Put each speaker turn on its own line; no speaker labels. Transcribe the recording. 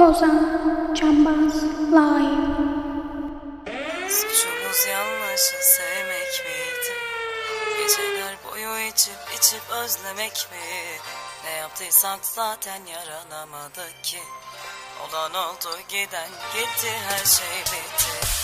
Ozan Cambaz Live
Suçumuz yanlışı sevmek miydi? Geceler boyu içip içip özlemek mi? Ne yaptıysak zaten yaranamadık ki Olan oldu giden gitti her şey bitti